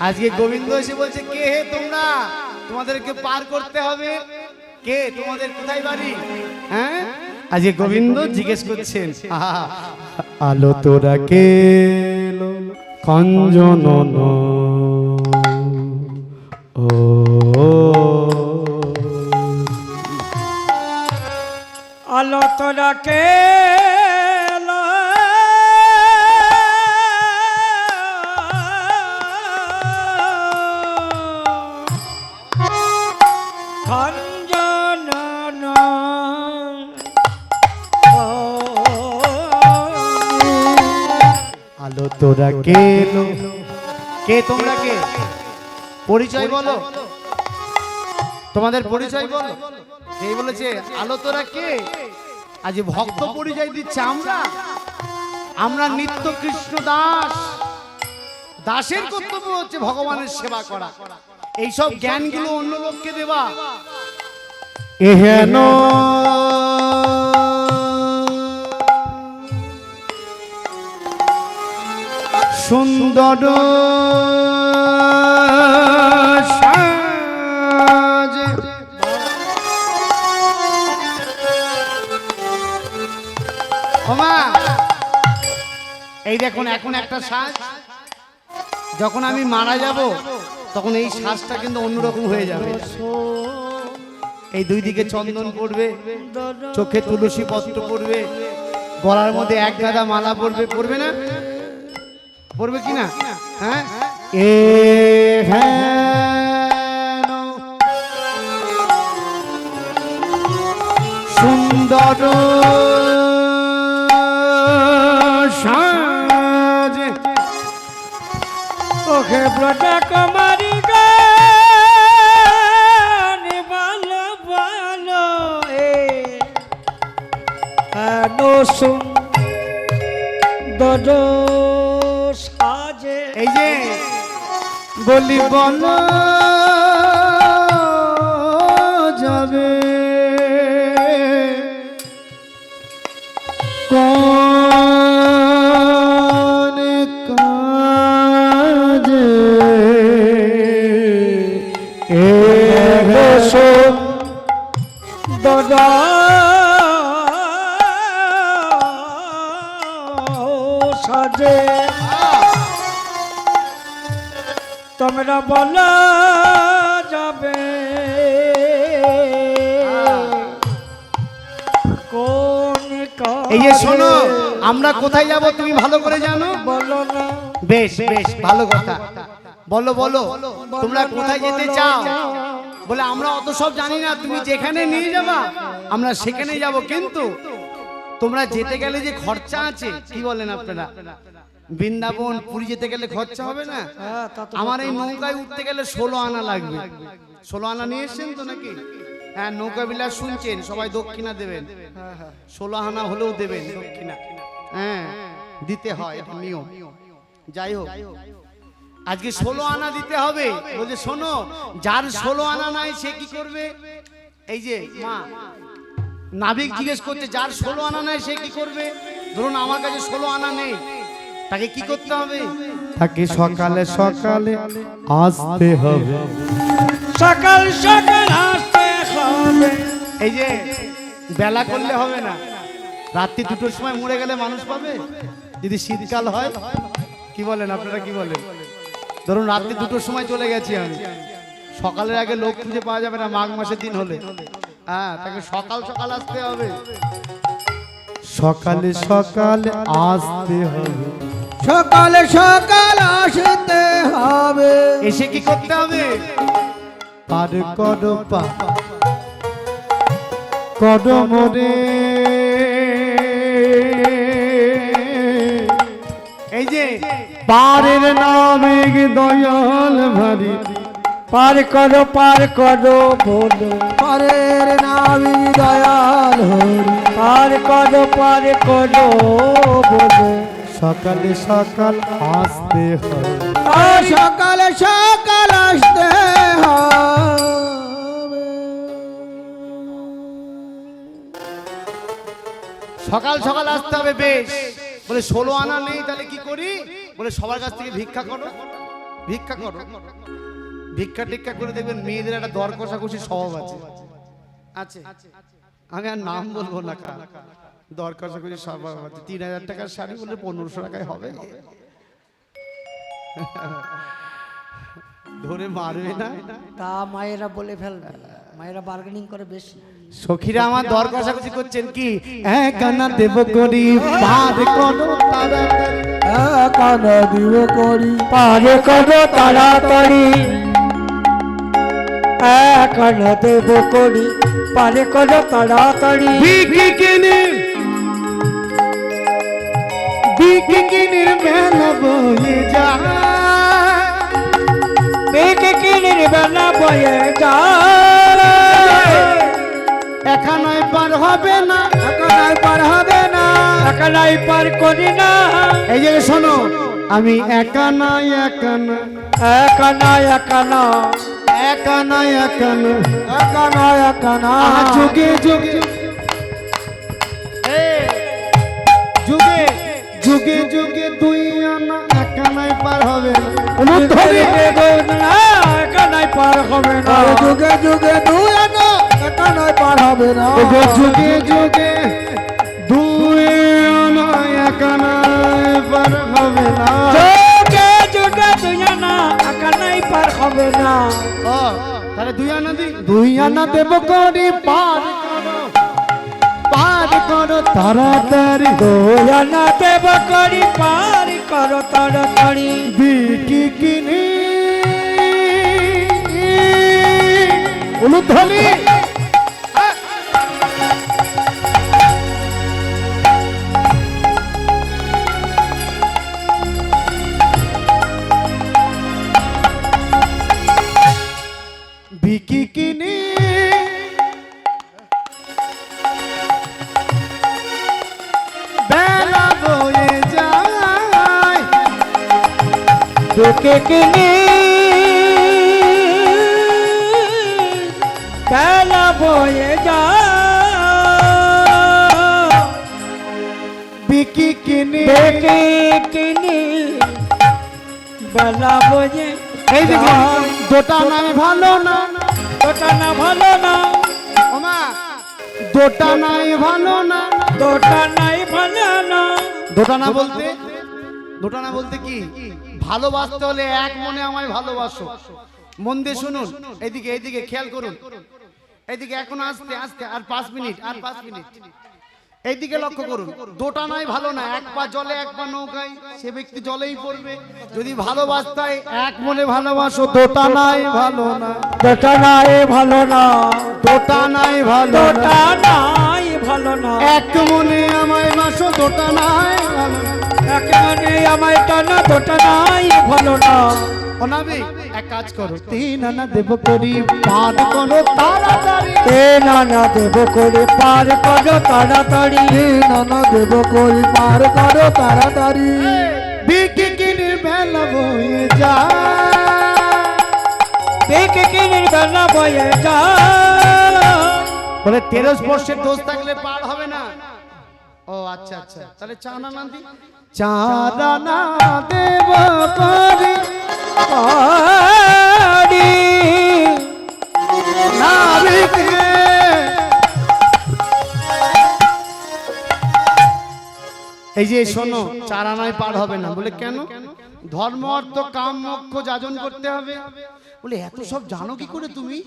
আজকে গোবিন্দ এসে বলছে কে হে তোমরা? তোমাদেরকে পার করতে হবে? কে? তোমাদের কোথায় বাড়ি? হ্যাঁ? আজকে গোবিন্দ জিজ্ঞেস করছেন আলো তোরা কে লো কঞ্জন ও। আলো তোরা কে আলো তোরা কে কে তোমরা কে? পরিচয় বলো। তোমাদের পরিচয় বলো। এই বলেছে, আলো তোরা কে? আজ ভক্ত পরিচয় দিচ্ছে আমরা। আমরা নিত্য কৃষ্ণ দাস। দাসের কর্তব্য হচ্ছে ভগবানের সেবা করা। এইসব জ্ঞানগুলো অন্য লোককে দেওয়া। এহেন সুন্দর এই দেখুন, এখন একটা সাজ। যখন আমি মারা যাব, তখন এই শ্বাসটা কিন্তু অন্যরকম হয়ে যাবে। এই দুই দিকে চন্দন পড়বে, চোখে তুলসী পত্র পড়বে, গলার মধ্যে এক গাদা মালা পড়বে পড়বে না? পড়বে কি না হ্যাঁ? এ সুন্দর সাজে। ওকে ব্রটা কুমারী এ। আনো বলি বল যাবে। সাজে। তোমরা বলা যাবে। এই যে শোনো আমরা কোথায় যাব তুমি ভালো করে জানো? বলো না। বেশ বেশ ভালো কথা। বলো বলো তোমরা কোথায় যেতে চাও? বলে আমরা অত সব জানি না তুমি যেখানে নিয়ে যাবা আমরা সেখানে যাব। কিন্তু তোমরা যেতে গেলে যে খরচা আছে কি বলেন আপনারা? বৃন্দাবন পুরী যেতে গেলে খরচা হবে না? হ্যাঁ, আমার এই নৌকায় উঠতে গেলে ষোলো আনা লাগবে। ষোলো আনা নিয়ে এসছেন তো নাকি? হ্যাঁ নৌকা বিলাস শুনছেন সবাই দক্ষিণা দেবেন। ষোলো আনা হলেও দেবেন দক্ষিণা। হ্যাঁ দিতে হয় এটা নিয়ম। যাই হোক আজকে ষোলো আনা দিতে হবে। বলছে শোনো যার ষোলো আনা নাই সে কি করবে? এই যে মা নাবিক জিজ্ঞেস করছে যার ষোলো আনা নাই সে কি করবে? ধরুন আমার কাছে ষোলো আনা নেই। তাকে কি করতে হবে? তাকে সকালে সকালে আসতে হবে। সকাল সকাল আসতে হবে। এই যে বেলা করলে হবে না। রাত্রি দুটোর সময় মরে গেলে মানুষ পাবে? যদি শীতকাল হয় কি বলেন আপনারা কি বলেন? ধরুন রাত্রি দুটোর সময় চলে গেছি আমি। সকালের আগে লোক খুঁজে পাওয়া যাবে না মাঘ মাসের দিন হলে। হ্যাঁ তাকে সকাল সকাল আসতে হবে। সকালে সকালে আসতে হবে। সকালে সকাল আসতে হবে। এসে কি করতে হবে? পার কর পা কদমরে এই যে পারের নামে দয়াল ভারী। পার করো পার করো বলো পারের নামি দয়াল হরি পার করো পার করো বলো সকালে সকাল আসতে হয়। সকালে সকাল আসতে সকাল সকাল আসতে হবে, বেশ। বলে, ষোলো আনা নেই, তাহলে কি করি? বলে, সবার কাছ থেকে ভিক্ষা করো। ভিক্ষা করো। ভিক্ষা টিক্ষা করে দেখবেন মেয়েদের একটা দর কষাকষি স্বভাব আছে। আছে। আমি আর নাম বলব না দর স্বভাব আছে তিন হাজার টাকার শাড়ি বলে পনেরোশো টাকায় হবে। ধরে মারবে না? তা মায়েরা বলে ফেলবে। মায়েরা বার্গেনিং করে বেশি। সখীরা আমার দর কষাকষি করছেন কি? কানা দেব করি পার করো তাড়াতাড়ি। কান দিব করি পারে করো তাড়াতাড়ি। এখন দেব করি পারে করো তাড়াতাড়ি। কিনির মেলা বয়ে যায়। বেগে কিনির বেলা বয়ে যায়। এখানে পার হবে না এখন পার হবে না। একলাই পার করি না। এই যে শোনো আমি একা নাই একা না একানা। একানা। একা নাই একা না এখন এখন আহা, যুগে যুগে। যুগে যুগে দুই আনা একা নাই পার হবে না। অনুধ্বনি একানাই পার হবে না। যুগে যুগে দুই আনা এখন পার হবে না। যুগে যুগে দুই আনা একা নাই পার হবে না। যুগে যুগে দুজনা একানাই পার হবে না। তাহলে দুই আনা দি। দুই আনা দেব করি পার পার করো তাড়াতাড়ি। দুজনা দেব করি পার করো তাড়াতাড়ি। বিকি বিকি কিনি? বেলা এই দোটা নাই ভালো না? ওটা না ভালো না? ওমা দোটা নাই ভালো না? ওটা নাই ভালো না? দোটা না বলতে? দোটা না বলতে কি? ভালোবাসতে হলে এক মনে আমায় ভালোবাসো। মন দিয়ে শুনুন। এদিকে এদিকে খেয়াল করুন। এদিকে এখন আসতে আসতে আর পাঁচ মিনিট আর পাঁচ মিনিট। এইদিকে লক্ষ্য করুন। দোটা নাই ভালো না এক পা জলে এক পা নৌকায়। সে ব্যক্তি জলেই পড়বে। যদি ভালোবাসতে হয় এক মনে ভালোবাসো। দোটা নাই ভালো না ওটা নাই ভালো না। দোটা নাই ভালো না। ওটা নাই ভালো না। এক মনে আমায় বাসো দোটা নাই ভালো না। এখানে আমায় টানা ওটা নাই ভালো না। অনাবি এক কাজ করো। তিন আনা দেব করি পার করো তাড়াতাড়ি। এ নানা দেব করে পার করো তাড়াতাড়ি। নানা দেব করি পার করো তাড়াতাড়ি। বিকি কিনির বেলা বয়ে যায়। দেখে কিনির বেলা বয়ে বলে তেরো স্পর্শের দোষ থাকলে পার হবে না। ও আচ্ছা আচ্ছা। তাহলে চার আনা দি চার আনা দেব করি। এই যে শোনো চার আনায় পার হবে না। বলে কেন? ধর্ম অর্থ কাম মোক্ষ যাজন করতে হবে। বলে এত সব জানো কি করে তুমি?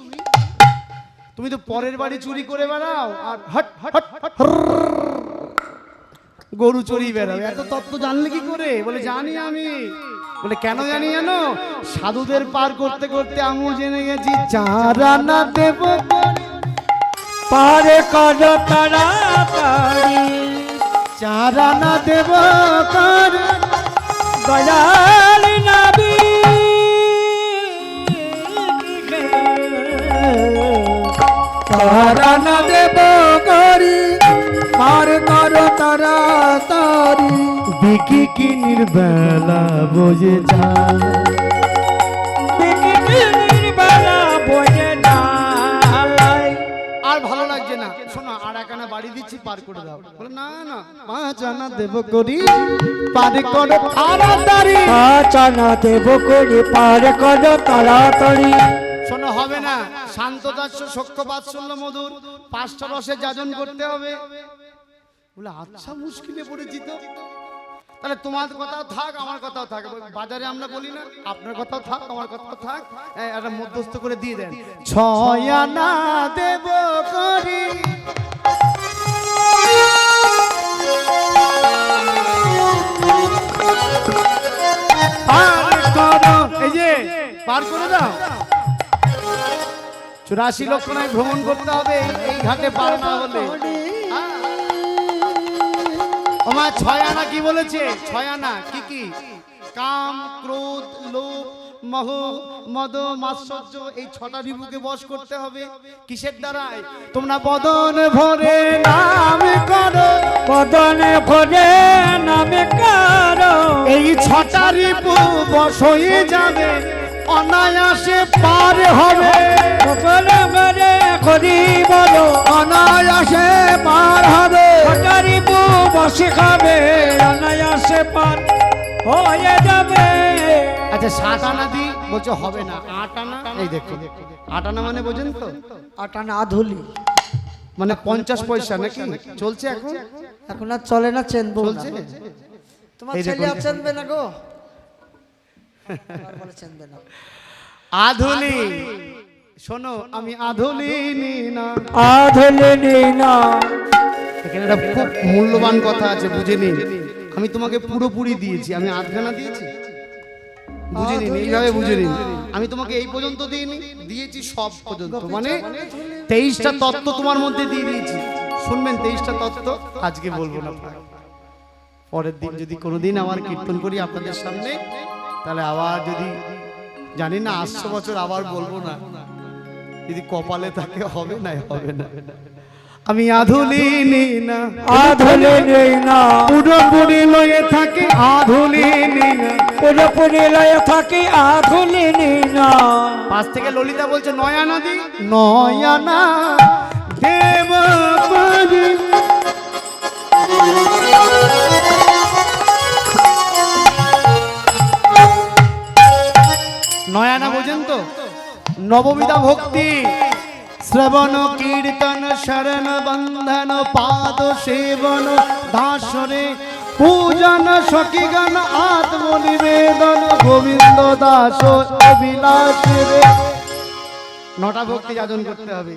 তুমি তো পরের বাড়ি চুরি করে বেড়াও। আর হট হট হট গরু চড়ি বেড়াও। এত তত্ত্ব জানলে কি করে? বলে জানি আমি। বলে, কেন জানি জানো? সাধুদের পার করতে করতে আমিও জেনে গেছি, চার আনা দেব। পারে চার আনা দেব দেব করি? পার করো তাড়াতাড়ি। বিকি কিনির বেলা বোঝে যায় বয়ে যায় আর ভালো লাগছে না। শোনো আর একানা বাড়ি দিচ্ছি দিচ্ছি পার করে দাও। বলে না না পাঁচ আনা দেব করি পার করো তাড়াতাড়ি। আচানা দেব করি পার কর তাড়াতাড়ি। শোনো হবে না। শান্ত দাস্য সক্ষ বাৎসল্য মধুর পাঁচটা রসে যাজন করতে হবে। বলে আচ্ছা মুশকিলে পড়েছি তো। তাহলে তোমার কথাও থাক, আমার কথাও থাক। বাজারে আমরা বলি না, আপনার কথাও থাক, আমার কথাও থাক। একটা মধ্যস্থ করে দিয়ে দেন। ছয় আনা দেব করি। পার দাও। চুরাশি লক্ষ নয়, ভ্রমণ করতে হবে, এই ঘাটে পার না হলে। আমার ছয় আনা কি বলেছে? ছয় আনা কি কি? কাম ক্রোধ লোভ মহ মদ মাৎসর্য এই ছটা রিপুকে বশ করতে হবে। কিসের দ্বারায়? তোমরা বদন ভরে নাম করো। বদনে ভরে নামে কারও। এই ছটা রিপু বশ হয়ে যাবে অনায়াসে পার হবে। বলে করি বলো অনায়াসে পার হবে। হটারি বু বসে খাবে অনায়াসে পার হয়ে যাবে। আচ্ছা সাত আনা দি বলছে হবে না। আট আনা? এই দেখো আট আনা মানে বোঝেন তো? আটানা আধুলি। মানে পঞ্চাশ পয়সা নাকি? চলছে এখন? এখন আর চলে না চেনবো না চলছে? তোমার ছেলে আর চেনবে না গো? আর চেনবে না। আধুলি। শোনো আমি আধুলিনি না আধলে না এখানে একটা খুব মূল্যবান কথা আছে বুঝে নিন। আমি তোমাকে পুরোপুরি দিয়েছি আমি আধখানা দিয়েছি? বুঝে নিন এইভাবে বুঝে নিন। আমি তোমাকে এই পর্যন্ত দিইনি দিয়েছি সব পর্যন্ত। মানে তেইশটা তত্ত্ব তোমার মধ্যে দিয়ে দিয়েছি। শুনবেন তেইশটা তত্ত্ব আজকে বলব না পরের দিন যদি কোনোদিন আমার কীর্তন করি আপনাদের সামনে তাহলে আবার যদি জানি না আসছে বছর আবার বলব না। যদি কপালে থাকে হবে না হবে না। আমি আধুলি আধুলিনি না। আধলে নেই না। পুরোপুরি লয়ে থাকে আধুলিনি না পুরোপুরি লয়ে থাকি আধলে নেই না। পাশ থেকে ললিতা বলছে নয়া নদী? নয়ানা দেব পারি। নয়ানা বোঝেন তো? নববিধা ভক্তি। শ্রবণ, কীর্তন, শরণ, বন্ধন, পাদ সেবন, দাসরে, পূজন, সখীগণ, আত্মনিবেদন, গোবিন্দ দাস অভিলাষ নটা ভক্তি যাজন করতে হবে।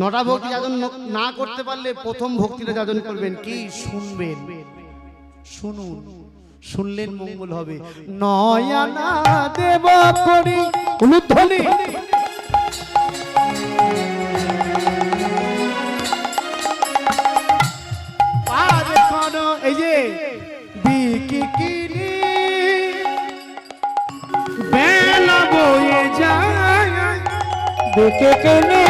নটা ভক্তি যাজন না করতে পারলে প্রথম ভক্তিটা যাজন করবেন। কি? শুনবেন। শুনুন। শুনলেন মঙ্গল হবে। নয়ানা দেব করি, উলুধ্বনি। এই যে বিকিকিনি বেলা বয়ে যায় দেখে কেনে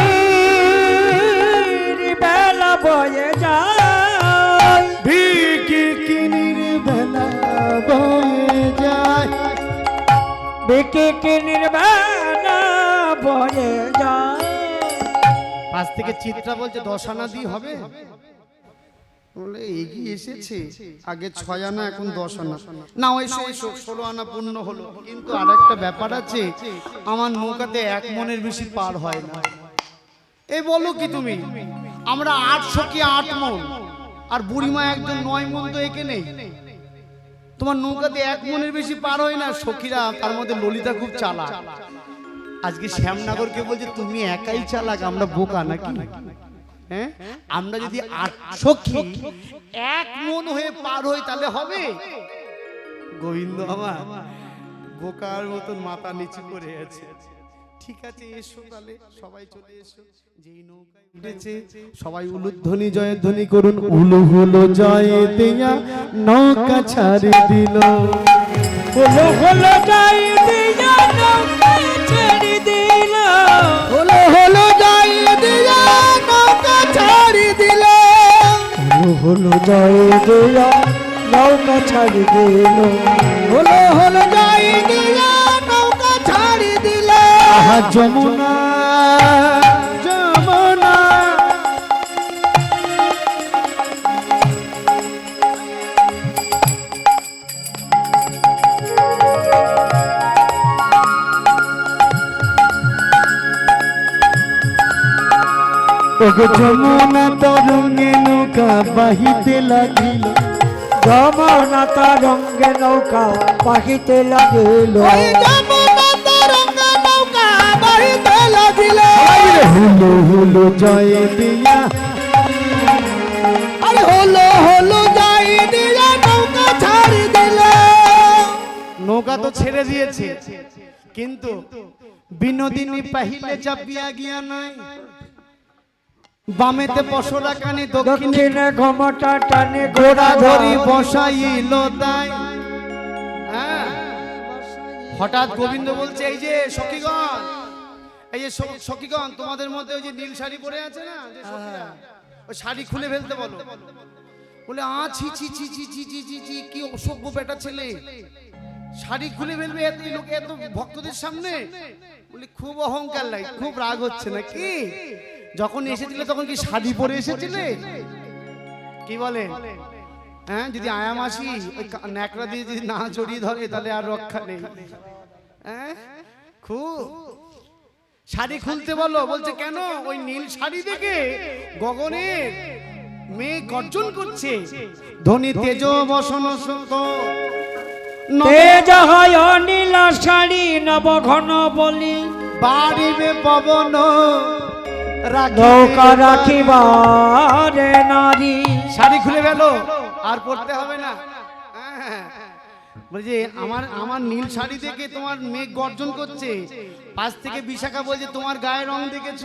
বেলা বয়ে যায় বিকিকিনির বেলা বয়ে যায়। দেখে কেনির বেলা বয়ে যায়। পাশ থেকে চিত্রা বলছে দশ আনা দিয়ে হবে? বলে এগিয়ে এসেছে। আগে ছয় আনা এখন দশ আনা। না ওই সেই ষোলো আনা পূর্ণ হলো। কিন্তু আর একটা ব্যাপার আছে আমার নৌকাতে এক মনের বেশি পার হয় না। এই বলো কি তুমি? আমরা আটশো কি আট মন। আর বুড়িমা একজন নয় মন তো একে নেই। তোমার নৌকাতে এক মনের বেশি পার হয় না সখীরা তার মধ্যে ললিতা খুব চালাক। আজকে শ্যামনগরকে বলছে তুমি একাই চালাক আমরা বোকা নাকি? হ্যাঁ? আমরা যদি সখী এক মন হয়ে পার হই তাহলে হবে? গোবিন্দ আমার বোকার মতন মাথা নিচু করে আছে। ঠিক আছে এসো তাহলে সবাই চলে এসো। যেই নৌকায় উঠেছে সবাই উলুধ্বনি জয়ধ্বনি করুন। উলু হুলো জয় দেয়া নৌকা ছাড়ি দিল। হলো হলো যাই দিয়া নৌকা হলো যাই দিয়া নৌকা ছাড়ি দিল। হলো হলো যাই দিয়া নৌকা ছাড়ি দিল। আহা যমুনা যমুনা। ওগো যমুনা নৌকা বাহিতে লাগিল। যমুনা তরঙ্গে নৌকা বাহিতে লাগিল। হুলো হুলো জয় দিয়া। আরে হলো হলো জয় দিয়া নৌকা ছাড়ি দিল। নৌকা তো ছেড়ে দিয়েছে। কিন্তু বিনোদিনী পাহিলে চাপিয়া গিয়া নাই। বামেতে পশরা কানে দক্ষিণে ঘমটা টানে গোড়া ধরি বসাইল তাই। হ্যাঁ। হঠাৎ গোবিন্দ বলছে এই যে সখীগণ এই যে সখীগণ তোমাদের মধ্যে ওই যে নীল শাড়ি পরে আছে না যে সখীরা, ওই শাড়ি খুলে ফেলতে বলো। বলে আ ছি ছি ছি ছি ছি ছি ছি ছি কি অসভ্য বেটা ছেলে। শাড়ি খুলে ফেলবে এত লোক এত ভক্তদের সামনে? বলে খুব অহংকার লাগে খুব রাগ হচ্ছে না কি যখন এসেছিলে তখন কি শাড়ি পরে এসেছিলে? কি বলে? হ্যাঁ যদি আয়া মাসি ওই কা- ন্যাকড়া দিয়ে যদি না জড়িয়ে ধরে তাহলে আর রক্ষা নেই। হ্যাঁ? খুব। শাড়ি খুলতে বলো বলছে কেন? ওই নীল শাড়ি দেখে গগনের মেয়ে গর্জন করছে। ধনী তেজ বসন সুত তেজ হয় নীল শাড়ি নব ঘন বলি। বাড়িবে পবন নৌকা রাখিবে রাখিবারে নারী। শাড়ি খুলে ফেলো আর পড়তে হবে না। বলছে আমার আমার নীল শাড়ি দেখে তোমার মেঘ গর্জন করছে। পাশ থেকে বিশাখা বলছে তোমার গায়ের রং দেখেছ?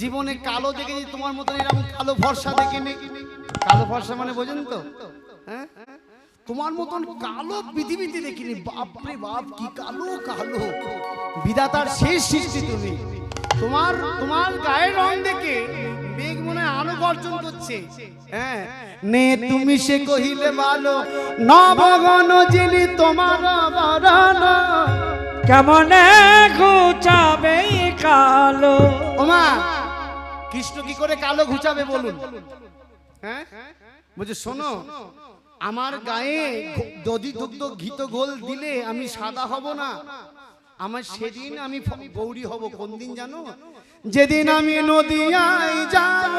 জীবনে কালো দেখেছি তোমার মতন এরকম কালো ফর্সা দেখিনি। কালো ফর্সা মানে বোঝেন তো? হ্যাঁ? তোমার মতন কালো পৃথিবীতে দেখিনি। বাপরে বাপ কি কালো কালো। বিধাতার শেষ সৃষ্টি তুমি। তোমার তোমার গায়ের রং দেখে মেঘ মনে আলো করছে। হ্যাঁ নে তুমি সে কহিলে ভালো নবগণ যিনি তোমার বরণ কেমনে ঘুচাবে কালো? ওমা কৃষ্ণ কি করে কালো ঘুচাবে বলুন? হ্যাঁ বলছে শোনো আমার গায়ে দধি দুগ্ধ ঘিত গোল দিলে আমি সাদা হব না। আমার সেদিন আমি গৌরী হব। কোন দিন জানো? যেদিন আমি নদিয়ায় যাব।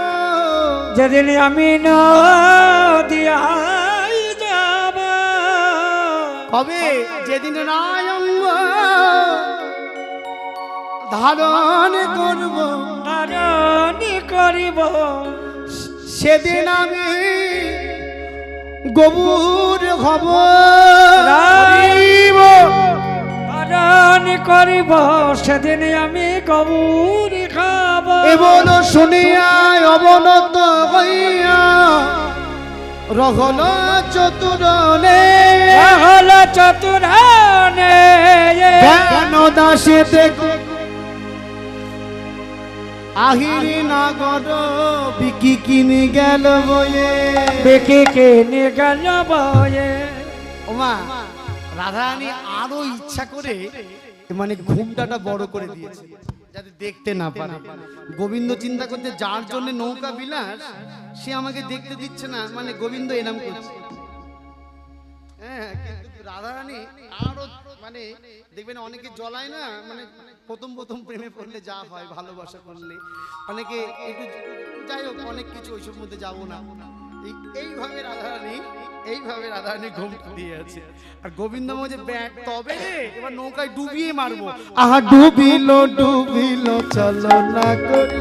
যেদিন আমি নদিয়ায় যাব। কবে? যেদিন রায়ঙ্গ ধারণ করব। ধারণি করিব। সেদিন আমি গবুর রাইব ধারণি করিব সেদিন আমি কবুরি খাব। এবল শুনিয়া অবনত হইয়া রহল চতুরনে হল চতুরানে কেন দাসে দেখো আহিরি নাগর বিকি কিনে গেল বয়ে বেকে কেনে গেল বয়ে ওমা রাধারানী আরও ইচ্ছা করে মানে ঘুমটাটা বড় করে দিয়েছে যাতে দেখতে না পারে। গোবিন্দ চিন্তা করতে যার জন্য নৌকা বিলাস সে আমাকে দেখতে দিচ্ছে না মানে গোবিন্দ এনাম করছে। হ্যাঁ কিন্তু রাধারানী আরও মানে দেখবেন অনেকে জ্বলায় না মানে প্রথম প্রথম প্রেমে পড়লে যা হয় ভালোবাসা করলে। অনেকে একটু যাই হোক, অনেক কিছু ওইসব মধ্যে যাব না। এইভাবে রাধারানী এইভাবে রাধারানী ঘুম দিয়ে আছে। আর গোবিন্দ মজে ব্যাগ তবে এবার নৌকায় ডুবিয়ে মারবো। আহা, ডুবিল ডুবিল, চলো না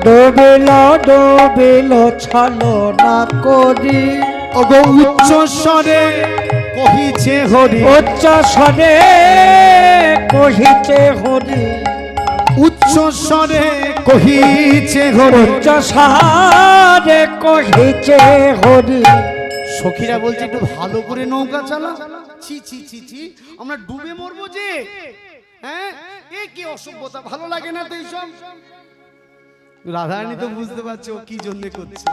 ডোবিল ডোবিল ছলো না করি। ওগো উচ্চ স্বরে কহিছে হরি। উচ্চ স্বরে কহিছে হরি। উচ্চ স্বরে কহিছে হরি। উচ্চ স্বরে কহিছে হরি। সখীরা বলছে একটু ভালো করে নৌকা চালা। ছি ছি ছি ছি আমরা ডুবে মরবো যে। হ্যাঁ? এ কি অসভ্যতা ভালো লাগে না তো এইসব? রাধারানী তো বুঝতে পারছে ও কি জন্য করছে।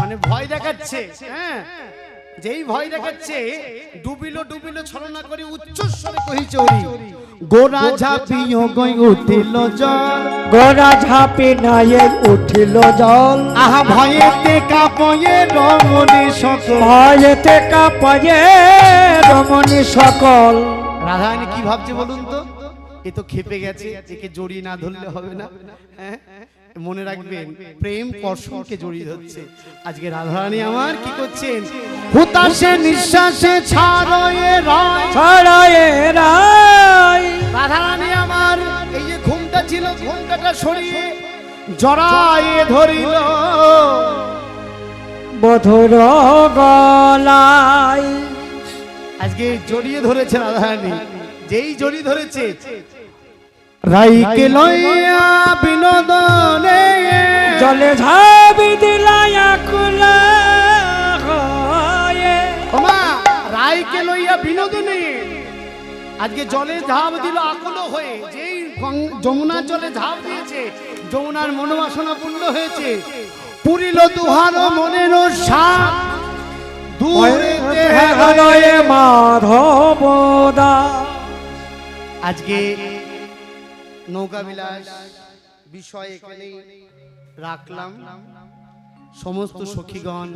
মানে ভয় দেখাচ্ছে হ্যাঁ? যেই ভয় দেখাচ্ছে ডুবিলো ডুবিলো ছলনা করে উচ্চস্বরে কহিছে ওরি গোরা ঝাপিও গই উঠিল জল। গোরা ঝাপি নায়ে উঠিল জল। আহা ভয়েতে কাপয়ে রমণী সকল। ভয়েতে কাঁপায়ে রমণী সকল। রাধারানী কি ভাবছে বলুন তো? এ তো খেপে গেছে একে জড়িয়ে না ধরলে হবে না হ্যাঁ? মনে রাখবেন প্রেম কর্ষণকে জড়িয়ে ধরছে। আজকে রাধারানী আমার কি করছেন? হুতাশে নিঃশ্বাসে ছাড়য়ে রয়। ছড়ায়ে রাই রাধারানী আমার এই যে ঘুমটা ছিল ঘুমটাটা সরিয়ে জড়ায়ে ধরিল। বধুর গলায়। আজকে জড়িয়ে ধরেছে রাধারানী। যেই জড়িয়ে ধরেছে রাইকে লইয়া বিনোদনে জলে ঝাবি দিলায়া কুলা হয়ে। ওমা রাইকে লইয়া বিনোদনে। আজকে জলে ঝাঁপ দিল আকুল হয়ে। যেই যমুনার জলে ঝাঁপ দিয়েছে যমুনার মনোবাসনা পূর্ণ হয়েছে। পুরিল দুহার মনের সাপ দূরে হৃদয়ে মাধব দা। আজকে নৌকা বিলাস বিষয় এখানে রাখলাম। সমস্ত সখীগণ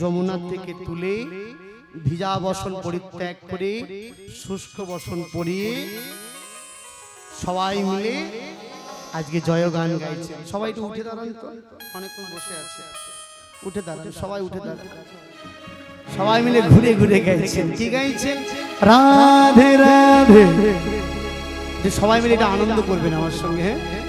যমুনার থেকে তুলে ভিজা বসন পরিত্যাগ করে, শুষ্ক বসন পরিয়ে সবাই মিলে আজকে জয়গান গাইছে। সবাই একটু উঠে দাঁড়ান তো। অনেকক্ষণ বসে আছে। উঠে দাঁড়ান, সবাই উঠে দাঁড়ান। সবাই মিলে ঘুরে ঘুরে গাইছেন কি গাইছেন রাধে রাধে। যে সবাই মিলে এটা আনন্দ করবেন আমার সঙ্গে হ্যাঁ?